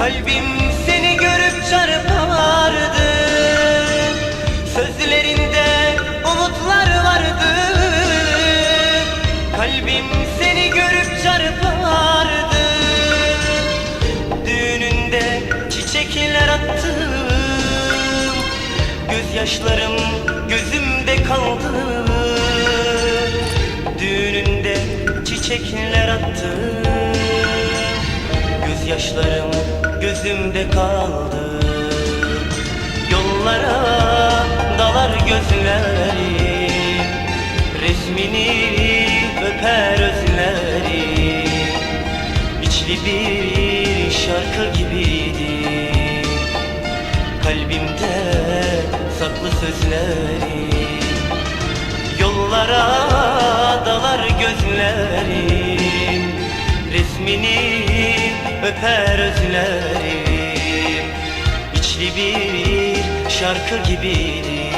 Kalbim seni görüp çarpardı Sözlerinde umutlar vardı. Kalbim seni görüp çarpardı Düğününde çiçekler attım Gözyaşlarım gözümde kaldı. Düğününde çiçekler attım Gözyaşlarım gözümde kaldı. Yollara dalar gözlerim Resmini öper özlerim İçli bir şarkı gibiydi Kalbimde saklı sözlerim Yollara dalar gözlerim Resmini öper özlerim İçli bir şarkı gibiydi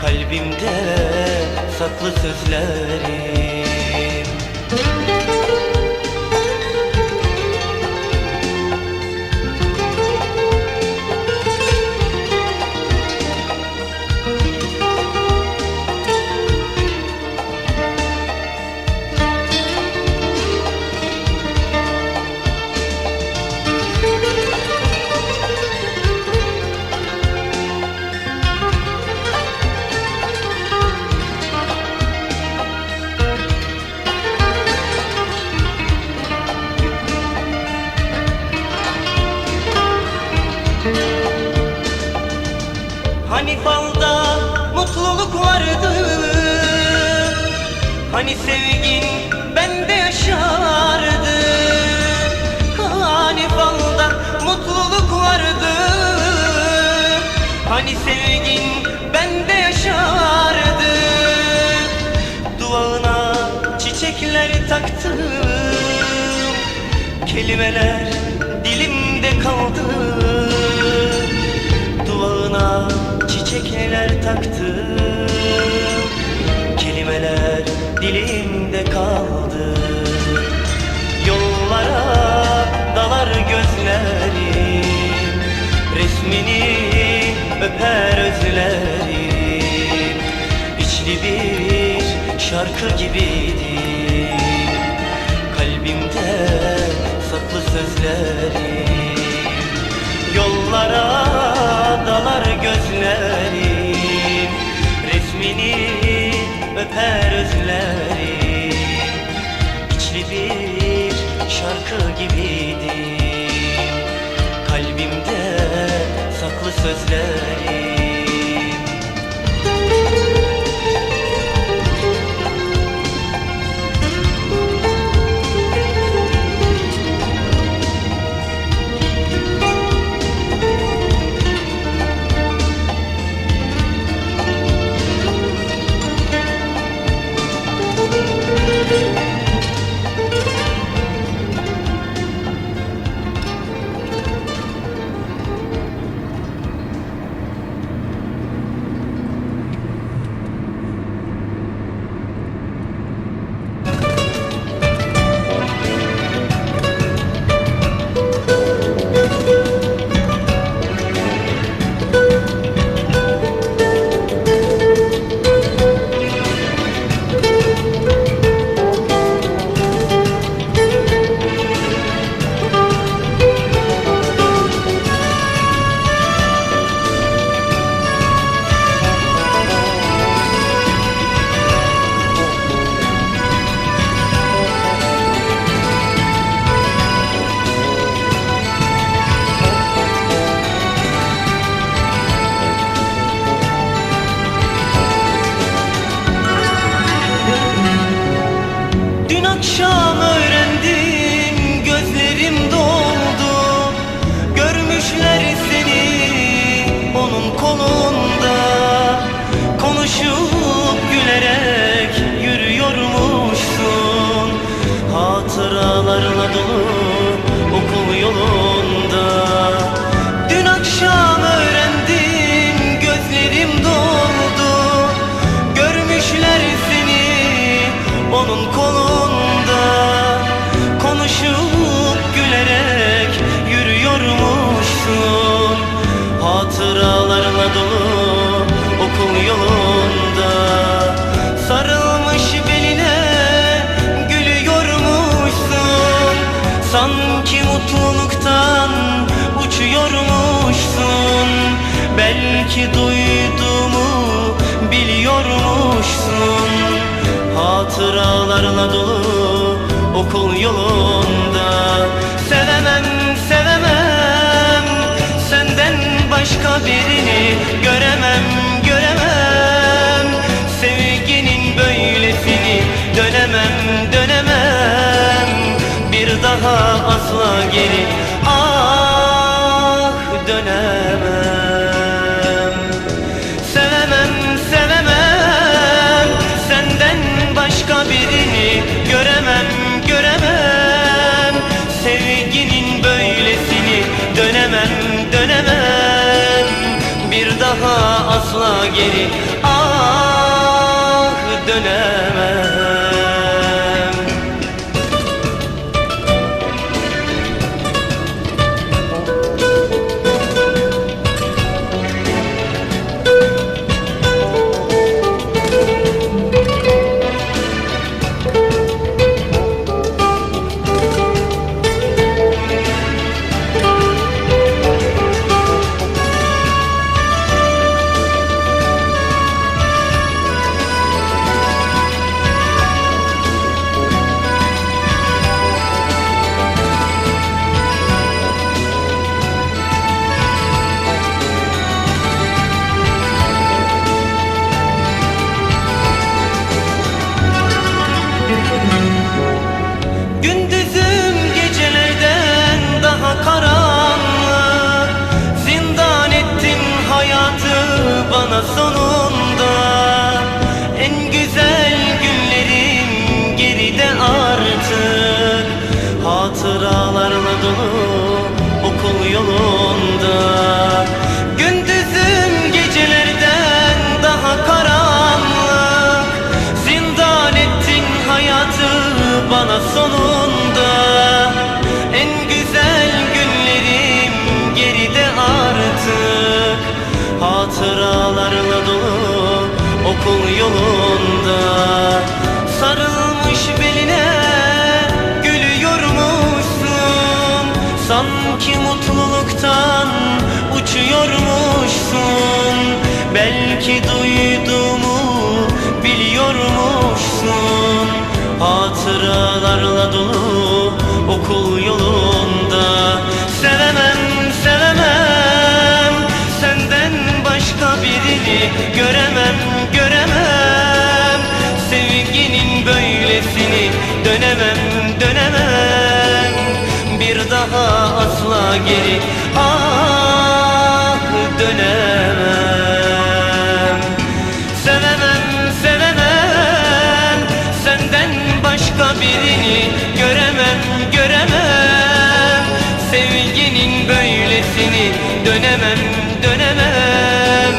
Kalbimde saklı sözlerim Hani sevgin bende yaşardı. Hani falda mutluluk vardı. Hani sevgin bende yaşardı. Duvağına çiçekler taktım Kelimeler dilimde kaldı. Duvağına çiçekler taktım Kelimeler dilimde kaldı. Yollara dalar gözlerim Resmini öper özlerim İçli bir şarkı gibiydi Kalbimde saklı sözlerim Yollara dalar gözlerim Resmini öper özlerim şarkı gibiydi Kalbimde saklı sözlerim akşamı Hatıralarla dolu okul yolunda. Sevemem, sevemem Senden başka birini göremem, göremem. Sevginin böylesini dönemem, dönemem. Bir daha asla geri ah dönemem daha asla geri ah dönemem Samsun'u okul yolunda geri ah dönemem. Sevemem, sevemem Senden başka birini göremem, göremem. Sevginin böylesini dönemem, dönemem.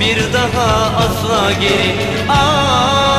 Bir daha asla geri ah